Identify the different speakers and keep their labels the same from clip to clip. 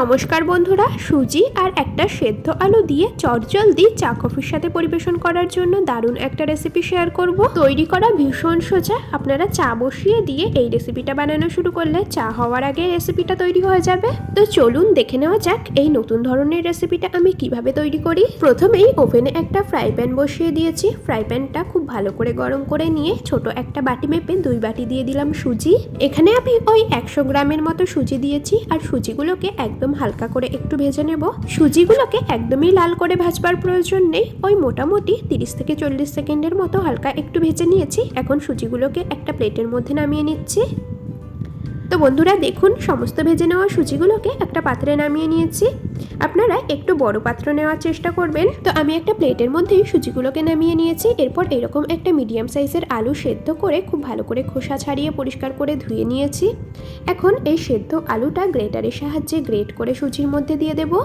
Speaker 1: নমস্কার বন্ধুরা, সুজি আর একটা সেদ্ধ আলু দিয়ে চটজলদি চা কফির সাথে পরিবেশন করার জন্য দারুণ একটা রেসিপি শেয়ার করব। তৈরি করা ভীষণ সোজা, আপনারা চা বসিয়ে দিয়ে এই রেসিপিটা বানানো শুরু করলে চা হওয়ার আগে রেসিপিটা তৈরি হয়ে যাবে। তো চলুন দেখে নেওয়া যাক, এই নতুন ধরনের রেসিপিটা আমি কীভাবে তৈরি করি। প্রথমেই ওভেনে একটা ফ্রাই প্যান বসিয়ে দিয়েছি। ফ্রাই প্যানটা খুব ভালো করে গরম করে নিয়ে ছোট একটা বাটি মেপে দুই বাটি দিয়ে দিলাম সুজি। এখানে আমি ওই একশো গ্রামের মতো সুজি দিয়েছি আর সুজিগুলোকে একদম হালকা করে একটু ভেজে নেব। সুজিগুলোকে একদমই লাল করে ভাজবার প্রয়োজন নেই। ওই মোটামুটি তিরিশ থেকে চল্লিশ সেকেন্ডের মতো হালকা একটু ভেজে নিয়েছি। এখন সুজিগুলোকে একটা প্লেটের মধ্যে নামিয়ে নিচ্ছি। তো বন্ধুরা দেখুন, সমস্ত ভেজে নেওয়া সুজিগুলোকে একটা পাত্রে নামিয়ে নিয়েছি। আপনারা একটু বড় পাত্র নেওয়ার চেষ্টা করবেন। তো আমি একটা প্লেটের মধ্যেই সুজিগুলোকে নামিয়ে নিয়েছি। এরপর এরকম একটা মিডিয়াম সাইজের আলু সেদ্ধ করে খুব ভালো করে খোসা ছাড়িয়ে পরিষ্কার করে ধুয়ে নিয়েছি। এখন এই সেদ্ধ আলুটা গ্রেটারের সাহায্যে গ্রেট করে সুজির মধ্যে দিয়ে দেবো।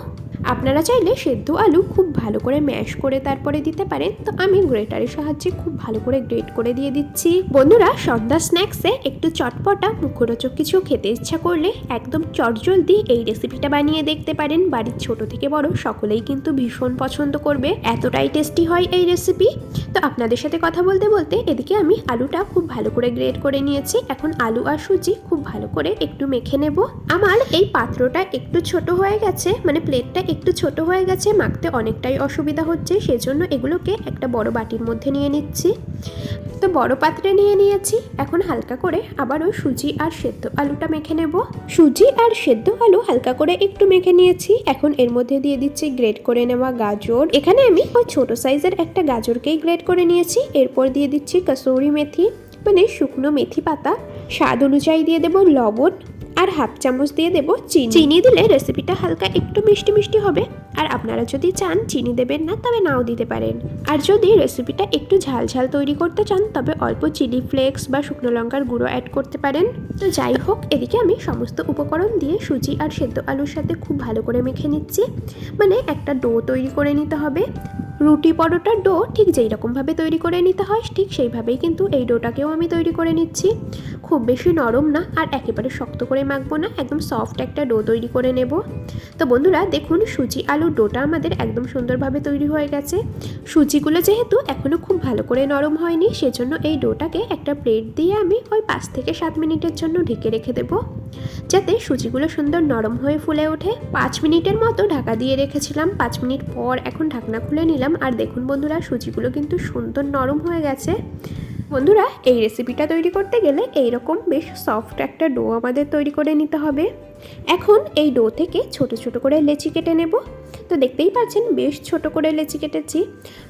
Speaker 1: আপনারা চাইলে সেদ্ধ আলু খুব ভালো করে ম্যাশ করে তারপরে দিতে পারেন। তো আমি গ্রেটারের সাহায্যে খুব ভালো করে গ্রেট করে দিয়ে দিচ্ছি। বন্ধুরা, সন্ধ্যা স্ন্যাক্সে একটু চটপটা মুখরোচক কিছু খেতে ইচ্ছা করলে একদম চটজলদি এই রেসিপিটা বানিয়ে দেখতে পারেন। বাড়ির ছোট থেকে বড় সকলেই কিন্তু ভীষণ পছন্দ করবে। এতটাই টেস্টি হয় এই রেসিপি। তো আপনাদের সাথে কথা বলতে বলতে এদিকে আমি আলুটা খুব ভালো করে গ্রেট করে নিয়েছি। এখন আলু আর সুজি খুব ভালো করে একটু মেখে নেব। আমার এই পাত্রটা একটু ছোট হয়ে গেছে মানে প্লেটটা একটু ছোট হয়ে গেছে, মাখতে অনেকটাই অসুবিধা হচ্ছে, সেজন্য এগুলোকে একটা বড় বাটির মধ্যে নিয়ে নিচ্ছি। তো বড় পাত্রে নিয়ে নিয়েছি, এখন হালকা করে আবার ওই সুজি আর সেদ্ধ আলুটা মেখে নেব। সুজি আর সেদ্ধ আলু হালকা করে একটু মেখে নিয়েছি, এখন এর মধ্যে দিয়ে দিচ্ছি গ্রেট করে নেওয়া গাজর। এখানে আমি ওই ছোট সাইজের একটা গাজরকেই গ্রেট করে নিয়েছি, এরপর দিয়ে দিচ্ছি কসৌরি মেথি মানে শুকনো মেথি পাতা। স্বাদ অনুযায়ী দিয়ে দেবো লবণ আর হাফ চামচ দিয়ে দেবো চিনি। চিনি দিলে রেসিপিটা হালকা একটু মিষ্টি মিষ্টি হবে। আর আপনারা যদি চান চিনি দেবেন না, তবে নাও দিতে পারেন। আর যদি রেসিপিটা একটু ঝাল ঝাল তৈরি করতে চান, তবে অল্প চিলি ফ্লেক্স বা শুকনো লঙ্কার গুঁড়ো অ্যাড করতে পারেন। তো যাই হোক, এদিকে আমি সমস্ত উপকরণ দিয়ে সুজি আর সেদ্ধ আলুর সাথে খুব ভালো করে মেখে নিচ্ছি। মানে একটা ডো তৈরি করে নিতে হবে। রুটি পরোটার ডো ঠিক যেই রকমভাবে তৈরি করে নিতে হয়, ঠিক সেইভাবেই কিন্তু এই ডোটাকেও আমি তৈরি করে নিচ্ছি। খুব বেশি নরম না আর একেবারে শক্ত করে মাখবো না, একদম সফট একটা ডো তৈরি করে নেব। তো বন্ধুরা, দেখুন সুজি আলুর ডোটা আমাদের একদম সুন্দরভাবে তৈরি হয়ে গেছে। সুজিগুলো যেহেতু এখনও খুব ভালো করে নরম হয়নি, সেজন্য এই ডোটাকে একটা প্লেট দিয়ে আমি ওই পাঁচ থেকে সাত মিনিটের জন্য ঢেকে রেখে দেবো। যাতে সুজিগুলো সুন্দর নরম হয়ে ফুলে ওঠে। পাঁচ মিনিটের মতো ঢাকা দিয়ে রেখেছিলাম। পাঁচ মিনিট পর এখন ঢাকনা খুলে নিলাম। আর দেখুন বন্ধুরা, সুজিগুলো কিন্তু সুন্দর নরম হয়ে গেছে। বন্ধুরা, এই রেসিপিটা তৈরি করতে গেলে এইরকম বেশ সফট একটা ডো আমাদের তৈরি করে নিতে হবে। এখন এই ডো থেকে ছোট ছোট করে লেচি কেটে নেব। তো দেখতেই পাচ্ছেন বেশ ছোট করে লেচি কেটেছি।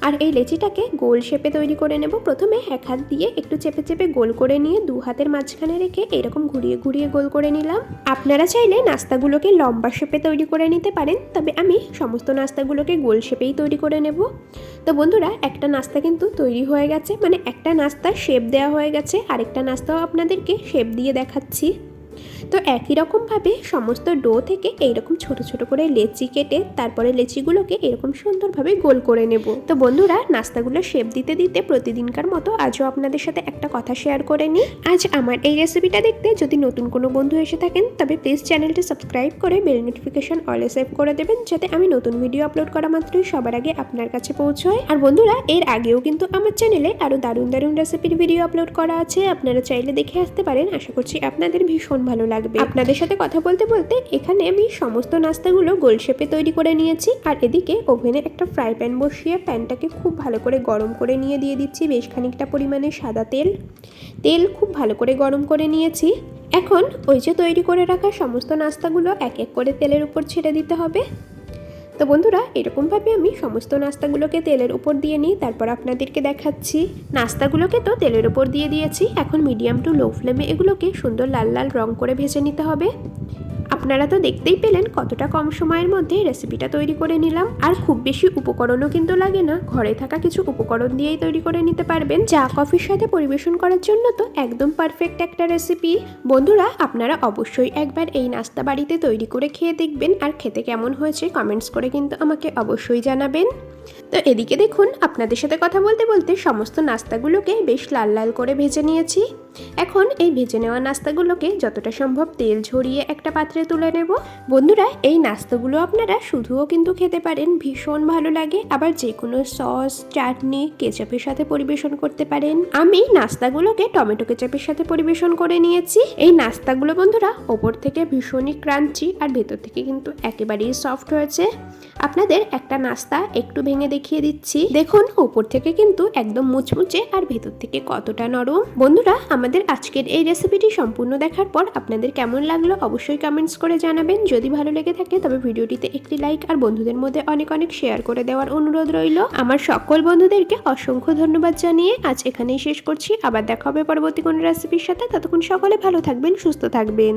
Speaker 1: আর এই লেচিটাকে গোল শেপে তৈরি করে নেব। প্রথমে এক হাত দিয়ে একটু চেপে চেপে গোল করে নিয়ে দু হাতের মাঝখানে রেখে এরকম ঘুরিয়ে ঘুরিয়ে গোল করে নিলাম। আপনারা চাইলে নাস্তাগুলোকে লম্বা শেপে তৈরি করে নিতে পারেন, তবে আমি সমস্ত নাস্তাগুলোকে গোল শেপেই তৈরি করে নেব। তো বন্ধুরা, একটা নাস্তা কিন্তু তৈরি হয়ে গেছে মানে একটা নাস্তা শেপ দেওয়া হয়ে গেছে। আরেকটা নাস্তাও আপনাদেরকে শেপ দিয়ে দেখাচ্ছি। তো একই রকমভাবে সমস্ত ডো থেকে এইরকম ছোট ছোট করে লেচি কেটে তারপরে লেচিগুলোকে এরকম সুন্দরভাবে গোল করে নেব। তো বন্ধুরা, নাস্তাগুলো শেপ দিতে দিতে প্রতিদিনকার মতো আজও আপনাদের সাথে একটা কথা শেয়ার করে নিই। আজ আমার এই রেসিপিটা দেখতে যদি নতুন কোনো বন্ধু এসে থাকেন, তবে প্লিজ চ্যানেলটি সাবস্ক্রাইব করে বেল নোটিফিকেশন অলে সেভ করে দেবেন, যাতে আমি নতুন ভিডিও আপলোড করা মাত্রই সবার আগে আপনার কাছে পৌঁছয়। আর বন্ধুরা, এর আগেও কিন্তু আমার চ্যানেলে আরও দারুণ দারুণ রেসিপির ভিডিও আপলোড করা আছে। আপনারা চাইলে দেখে আসতে পারেন। আশা করছি আপনাদের ভীষণ ভালো লাগবে। আপনাদের সাথে কথা বলতে বলতে এখানে আমি সমস্ত নাস্তাগুলো গোল শেপে তৈরি করে নিয়েছি। আর এদিকে ওভেনে একটা ফ্রাই প্যান বসিয়ে প্যানটাকে খুব ভালো করে গরম করে নিয়ে দিয়ে দিচ্ছি বেশ খানিকটা পরিমাণে সাদা তেল। তেল খুব ভালো করে গরম করে নিয়েছি। এখন ওই যে তৈরি করে রাখা সমস্ত নাস্তাগুলো এক এক করে তেলের উপর ছেড়ে দিতে হবে। তো বন্ধুরা, এরকমভাবে আমি সমস্ত নাস্তাগুলোকে তেলের উপর দিয়ে নিই, তারপর আপনাদেরকে দেখাচ্ছি। নাস্তাগুলোকে তো তেলের উপর দিয়ে দিয়েছি, এখন মিডিয়াম টু লো ফ্লেমে এগুলোকে সুন্দর লাল লাল রং করে ভেজে নিতে হবে। আপনারা তো দেখতেই পেলেন কতটা কম সময়ের মধ্যে রেসিপিটা তৈরি করে নিলাম। আর খুব বেশি উপকরণও কিন্তু লাগে না। ঘরে থাকা কিছু উপকরণ দিয়েই তৈরি করে নিতে পারবেন। চা, কফির সাথে পরিবেশন করার জন্য তো একদম পারফেক্ট একটা রেসিপি বন্ধুরা, আপনারা অবশ্যই একবার এই নাস্তা বাড়িতে তৈরি করে খেয়ে দেখবেন। আর খেতে কেমন হয়েছে কমেন্টস করে কিন্তু আমাকে অবশ্যই জানাবেন। তো এদিকে দেখুন, আপনাদের সাথে কথা বলতে বলতে সমস্ত নাস্তাগুলোকে বেশ লাল লাল করে ভেজে নিয়েছি। এখন এই ভেজে নেওয়া নাস্তাগুলোকে যতটা সম্ভব তেল ঝরিয়ে একটা পাত্রে তুলে নেব। বন্ধুরা, এই নাস্তাগুলো আপনারা শুধুও কিন্তু খেতে পারেন, ভীষণ ভালো লাগে। আবার যে কোনো সস, চাটনি, কেচাপের সাথে পরিবেশন করতে পারেন। আমি নাস্তাগুলোকে টমেটো কেচাপের সাথে পরিবেশন করে নিয়েছি। এই নাস্তাগুলো বন্ধুরা, ওপর থেকে ভীষণই ক্রাঞ্চি আর ভেতর থেকে কিন্তু একেবারেই সফট হয়েছে। আপনাদের একটা নাস্তা একটু ভেঙে দেখিয়ে দিচ্ছি। দেখুন, ওপর থেকে কিন্তু একদম মুচমুচে আর ভেতর থেকে কতটা নরম। বন্ধুরা আমাদের আজকের এই রেসিপিটি সম্পূর্ণ দেখার পর আপনাদের কেমন লাগল অবশ্যই কমেন্টস করে জানাবেন। যদি ভালো লেগে থাকে, তবে ভিডিওটিতে একটি লাইক আর বন্ধুদের মধ্যে অনেক অনেক শেয়ার করে দেওয়ার অনুরোধ রইল। আমার সকল বন্ধুদেরকে অসংখ্য ধন্যবাদ জানিয়ে আজ এখানেই শেষ করছি। আবার দেখা হবে পরবর্তী কোনো রেসিপির সাথে। ততক্ষণ সকলে ভালো থাকবেন, সুস্থ থাকবেন।